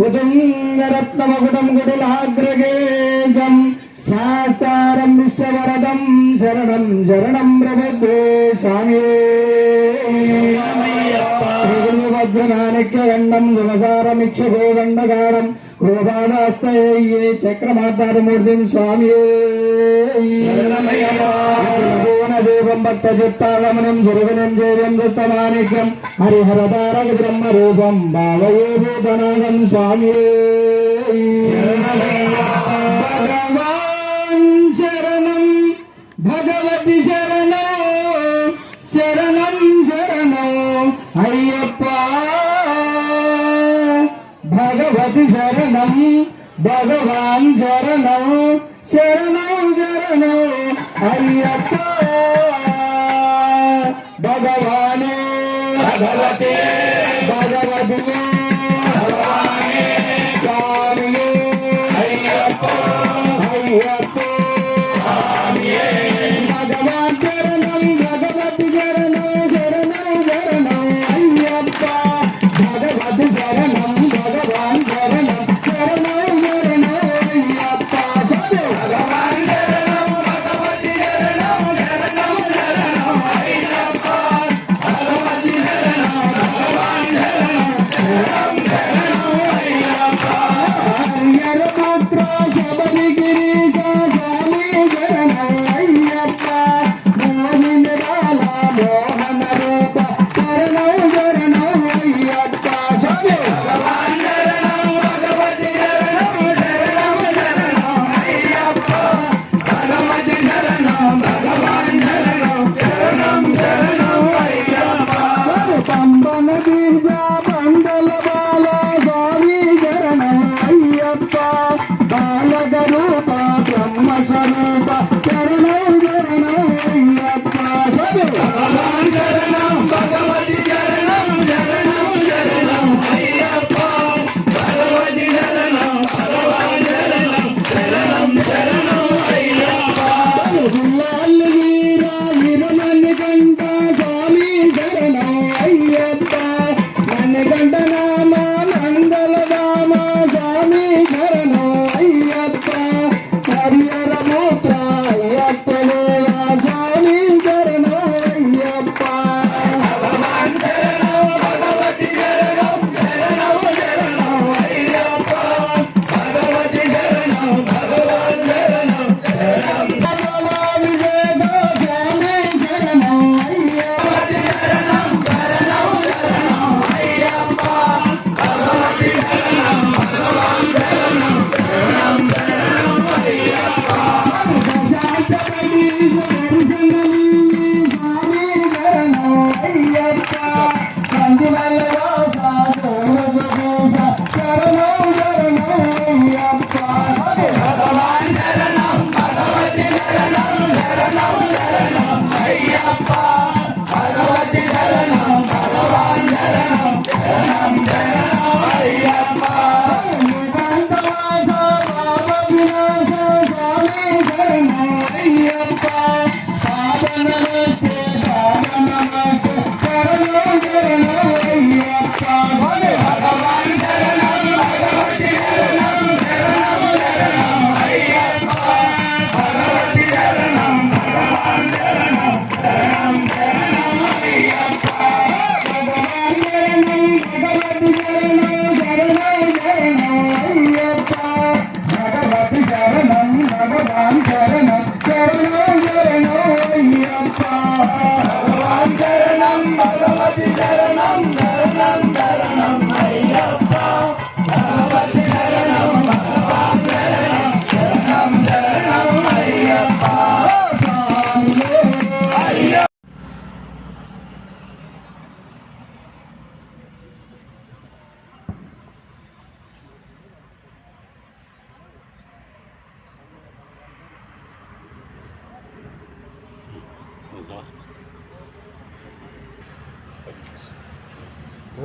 உதுங்கரத்னமகுடம் குடிலாகிரகேஜம் சாஸ்தாரம் விஷ்ணவரதம் சரணம் சரணம் பிரபதே சாமியே వజ్రమాణిక్యదండం దుమసారమిక్షోదండకారం క్రోధాదాస్తయ్యే చక్రమార్దారమూర్తిం స్వామియే దేవం భక్త చిత్తాలమనం సురగణం దేవం దత్తమాణిక్యం హరిహర తారక బ్రహ్మ రూపం భావయే భూతనాథం స్వామియే భగవాన్ భగవతి శరణం శరణం శరణం అయ్య భగవాన్ శరణం శరణం శరణం అయ్యప్ప భగవానే భగవతే భగవతియే భగవానే స్వామియే అయ్యప్ప అయ్యప్ప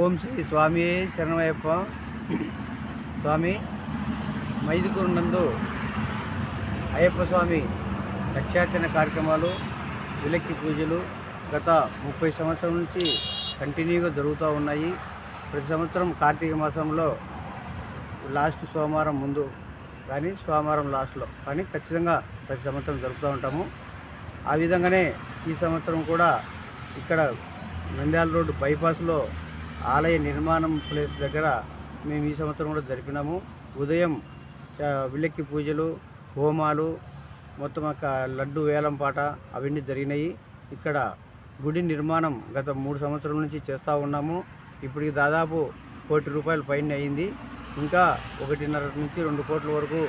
ఓం శ్రీ స్వామి శరణమయ్యప్ప. స్వామి నందు అయ్యప్ప స్వామి లక్ష్యార్చన కార్యక్రమాలు విలక్కి పూజలు గత ముప్పై సంవత్సరం నుంచి కంటిన్యూగా జరుగుతూ ఉన్నాయి. ప్రతి సంవత్సరం కార్తీక మాసంలో లాస్ట్ సోమవారం ముందు కానీ సోమవారం లాస్ట్లో కానీ ఖచ్చితంగా ప్రతి సంవత్సరం జరుపుతూ ఉంటాము. ఆ విధంగానే ఈ సంవత్సరం కూడా ఇక్కడ నంద్యాల రోడ్డు బైపాస్లో ఆలయ నిర్మాణం ప్లేస్ దగ్గర మేము ఈ సంవత్సరం కూడా జరిపినాము. ఉదయం విలక్కి పూజలు హోమాలు మొత్తం ఒక లడ్డు వేలం పాట అవన్నీ జరిగినాయి. ఇక్కడ గుడి నిర్మాణం గత మూడు సంవత్సరాల నుంచి చేస్తూ ఉన్నాము. ఇప్పటికి దాదాపు కోటి రూపాయల పైన అయింది. ఇంకా ఒకటిన్నర నుంచి రెండు కోట్ల వరకు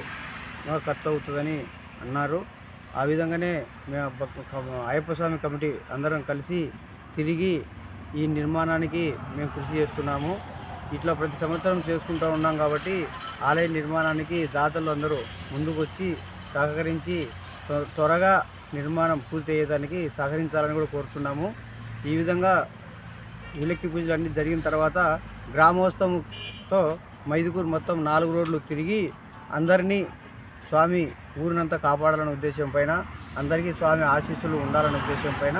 ఖర్చు అవుతుందని అన్నారు. ఆ విధంగానే మేము అయ్యప్ప స్వామి కమిటీ అందరం కలిసి తిరిగి ఈ నిర్మాణానికి మేము కృషి చేస్తున్నాము. ఇట్లా ప్రతి సంవత్సరం చేసుకుంటూ ఉన్నాం కాబట్టి ఆలయ నిర్మాణానికి దాతలు అందరూ ముందుకు వచ్చి సహకరించి త్వ- త్వరగా నిర్మాణం పూర్తి అయ్యేదానికి సహకరించాలని కూడా కోరుతున్నాము. ఈ విధంగా విలక్కి పూజలు అన్నీ జరిగిన తర్వాత గ్రామోత్సవంతో మైదుకూరు మొత్తం నాలుగు రోడ్లు తిరిగి అందరినీ స్వామి ఊరినంతా కాపాడాలనే ఉద్దేశం పైన అందరికీ స్వామి ఆశీస్సులు ఉండాలనే ఉద్దేశం పైన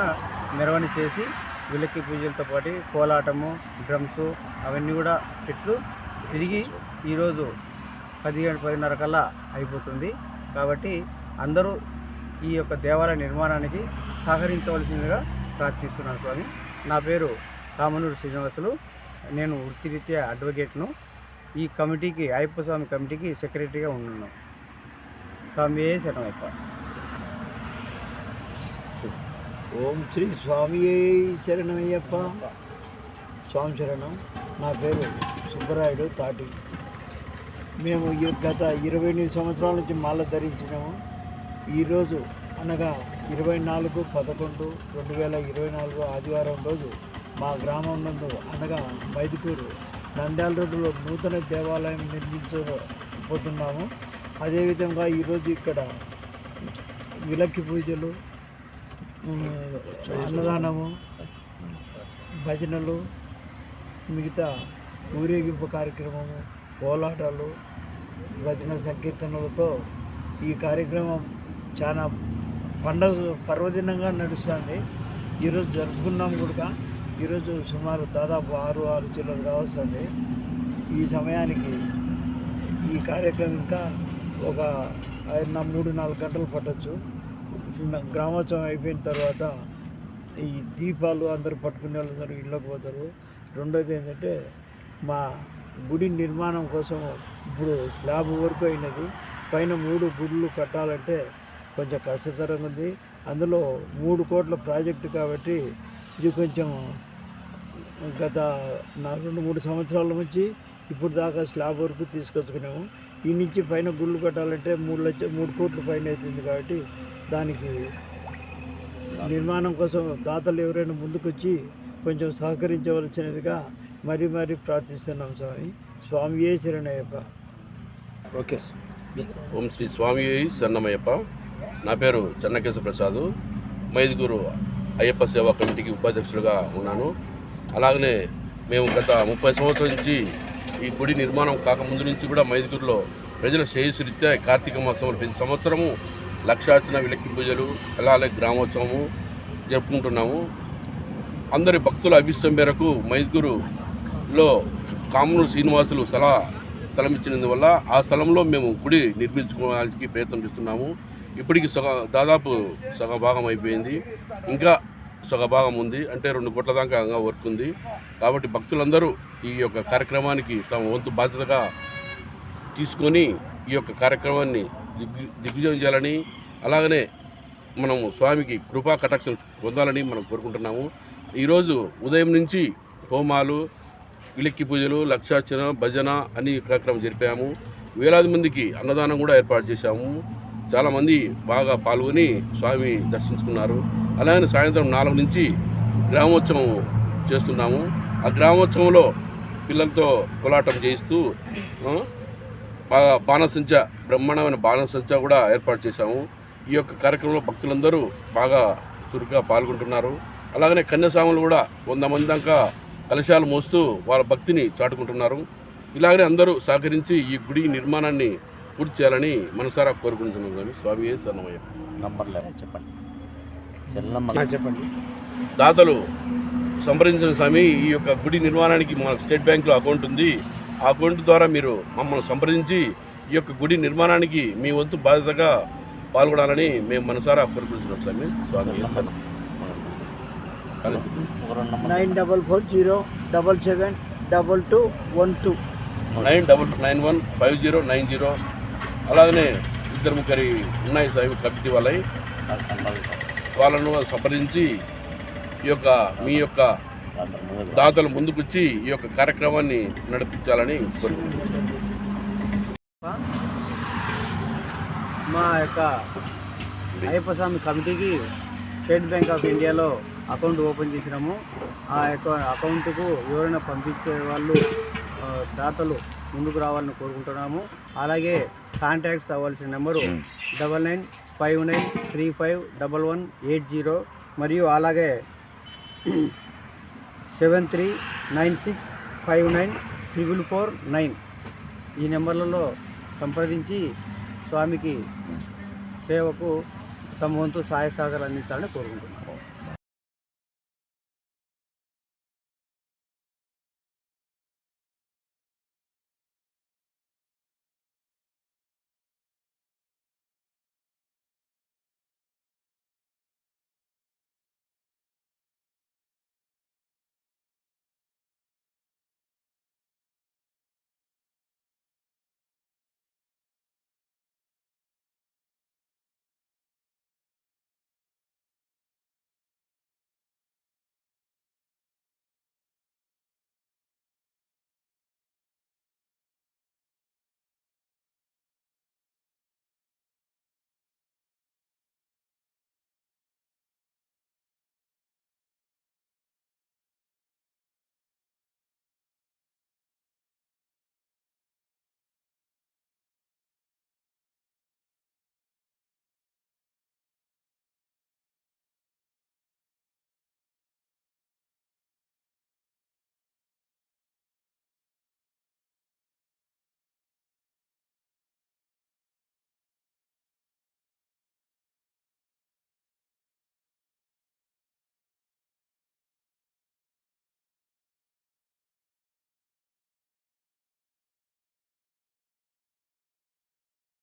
మెరవని చేసి విలక్కి పూజలతో పాటు కోలాటము డ్రమ్స్ అవన్నీ కూడా పెట్టుతూ తిరిగి ఈరోజు పదిహేడు పదిన్నర కల్లా అయిపోతుంది. కాబట్టి అందరూ ఈ యొక్క దేవాలయ నిర్మాణానికి సహకరించవలసిందిగా ప్రార్థిస్తున్నాను స్వామి. నా పేరు కామనూరు శ్రీనివాసులు. నేను వృత్తిరీత్యా అడ్వకేట్ను. ఈ కమిటీకి అయ్యప్ప స్వామి కమిటీకి సెక్రటరీగా ఉన్నాను. స్వామి శరణమయ్యప్ప ఓం శ్రీ స్వామి శరణమయ్యప్ప. స్వామి శరణం. నా పేరు సుబ్బరాయుడు తాటి. మేము గత ఇరవై ఎనిమిది సంవత్సరాల నుంచి మాల ధరించినాము. ఈరోజు అనగా ఇరవై నాలుగు పదకొండు రెండు వేల ఇరవై నాలుగు ఆదివారం రోజు మా గ్రామం నందు అనగా మైదుకూరు నంద్యాల రోడ్డులో నూతన దేవాలయం నిర్మించబోతున్నాము అదేవిధంగా ఈరోజు ఇక్కడ విలక్కి పూజలు అన్నదానము భజనలు మిగతా ఊరేగింపు కార్యక్రమము కోలాటాలు భజన సంకీర్తనలతో ఈ కార్యక్రమం చాలా పండగ పర్వదినంగా నడుస్తుంది. ఈరోజు జరుపుకున్నాం కూడా. ఈరోజు సుమారు దాదాపు ఆరు ఆరు చిల్లర వస్తుంది ఈ సమయానికి ఈ కార్యక్రమం ఇంకా ఒక ఐదు నా- మూడు నాలుగు గంటలు పట్టచ్చు. గ్రామోత్సవం అయిపోయిన తర్వాత ఈ దీపాలు అందరూ పట్టుకునే వాళ్ళందరూ ఇళ్ళకి పోతారు. రెండోది ఏంటంటే మా గుడి నిర్మాణం కోసం ఇప్పుడు స్లాబ్ వరకు అయినది. పైన మూడు గుడులు కట్టాలంటే కొంచెం కష్టతరంగా ఉంది. అందులో మూడు కోట్ల ప్రాజెక్టు కాబట్టి ఇది కొంచెం గత నా రెండు మూడు సంవత్సరాల నుంచి ఇప్పుడు దాకా స్లాబ్ వరకు తీసుకొచ్చుకున్నాము. ఈ నుంచి పైన గుళ్ళు కట్టాలంటే మూడు లక్ష మూడు కోట్ల పైన అవుతుంది కాబట్టి దానికి నిర్మాణం కోసం దాతలు ఎవరైనా ముందుకొచ్చి కొంచెం సహకరించవలసినదిగా మరీ మరీ ప్రార్థిస్తున్నాం స్వామి. స్వామియే శరణయ్యప్ప. ఓకే ఓం శ్రీ స్వామి శరణమయ్యప్ప. నా పేరు చెన్నకేశ ప్రసాద్. మైదుగురు అయ్యప్ప సేవా కమిటీకి ఉపాధ్యక్షులుగా ఉన్నాను. అలాగనే మేము గత ముప్పై సంవత్సరాల నుంచి ఈ గుడి నిర్మాణం కాకముందు నుంచి కూడా మైదుగురిలో ప్రజల శ్రేయస్సురీత్యా కార్తీక మాసంలో ప్రతి సంవత్సరము లక్షార్చన విలక్కి పూజలు అలాగే గ్రామోత్సవము జరుపుకుంటున్నాము. అందరి భక్తుల అభిష్టం మేరకు మైదుగురులో కామనూరు శ్రీనివాసులు సలహా స్థలం ఇచ్చినందువల్ల ఆ స్థలంలో మేము గుడి నిర్మించుకోవడానికి ప్రయత్నం చేస్తున్నాము. ఇప్పటికి సగ దాదాపు సగ భాగం అయిపోయింది. ఇంకా సగ భాగం ఉంది. అంటే రెండు కోట్ల దాకా వర్క్ ఉంది. కాబట్టి భక్తులందరూ ఈ యొక్క కార్యక్రమానికి తమ వంతు బాధ్యతగా తీసుకొని ఈ యొక్క కార్యక్రమాన్ని దిగ్ దిగ్విజయం చేయాలని అలాగనే మనము స్వామికి కృపా కటాక్షం పొందాలని మనం కోరుకుంటున్నాము. ఈరోజు ఉదయం నుంచి హోమాలు విలక్కి పూజలు లక్షార్చన భజన అన్ని కార్యక్రమం జరిపాము. వేలాది మందికి అన్నదానం కూడా ఏర్పాటు చేశాము. చాలామంది బాగా పాల్గొని స్వామి దర్శించుకున్నారు. అలాగే సాయంత్రం నాలుగు నుంచి గ్రామోత్సవం చేస్తున్నాము. ఆ గ్రామోత్సవంలో పిల్లలతో కోలాటం చేయిస్తూ బాగా బాణసంచ బ్రహ్మాండమైన బాణసంచ కూడా ఏర్పాటు చేశాము. ఈ యొక్క కార్యక్రమంలో భక్తులందరూ బాగా చురుగ్గా పాల్గొంటున్నారు. అలాగనే కన్యాస్వాములు కూడా వంద మంది దాకా కలశాలు మోస్తూ వాళ్ళ భక్తిని చాటుకుంటున్నారు. ఇలాగనే అందరూ సహకరించి ఈ గుడి నిర్మాణాన్ని పూర్తి చేయాలని మనసారా కోరుకుంటున్నాం స్వామి స్వామి ఏ సన్నమయ్యప్ప నంబర్లే చెప్పండి. చెప్పండి దాతలు సంప్రదించిన స్వామి ఈ యొక్క గుడి నిర్మాణానికి మన స్టేట్ బ్యాంక్లో అకౌంట్ ఉంది. ఆ అకౌంట్ ద్వారా మీరు మమ్మల్ని సంప్రదించి ఈ యొక్క గుడి నిర్మాణానికి మీ వంతు బాధ్యతగా పాల్గొనాలని మేము మనసారా కోరుకుంటున్నాం స్వామి. స్వామి nine double four zero double seven double two one two. Nine double nine one five zero nine zero. అలాగనే ఇద్దరు ముగ్గురి ఉన్నాయి సార్ కమిటీ వాళ్ళవి వాళ్ళను సంప్రదించి ఈ యొక్క మీ యొక్క దాతలు ముందుకొచ్చి ఈ యొక్క కార్యక్రమాన్ని నడిపించాలని కోరుకుంటున్నాను. మా యొక్క అయ్యప్ప స్వామి కమిటీకి స్టేట్ బ్యాంక్ ఆఫ్ ఇండియాలో అకౌంట్ ఓపెన్ చేసినాము. ఆ యొక్క అకౌంట్కు ఎవరైనా పంపించే వాళ్ళు దాతలు ముందుకు రావాలని కోరుకుంటున్నాము. అలాగే కాంటాక్ట్స్ అవ్వాల్సిన number double nine five nine three five double one eight zero మరియు అలాగే seven three nine six five nine triple four nine ఈ నెంబర్లలో సంప్రదించి స్వామికి సేవకు తమ వంతు సహాయ సహకారాలు అందించాలని కోరుకుంటున్నాను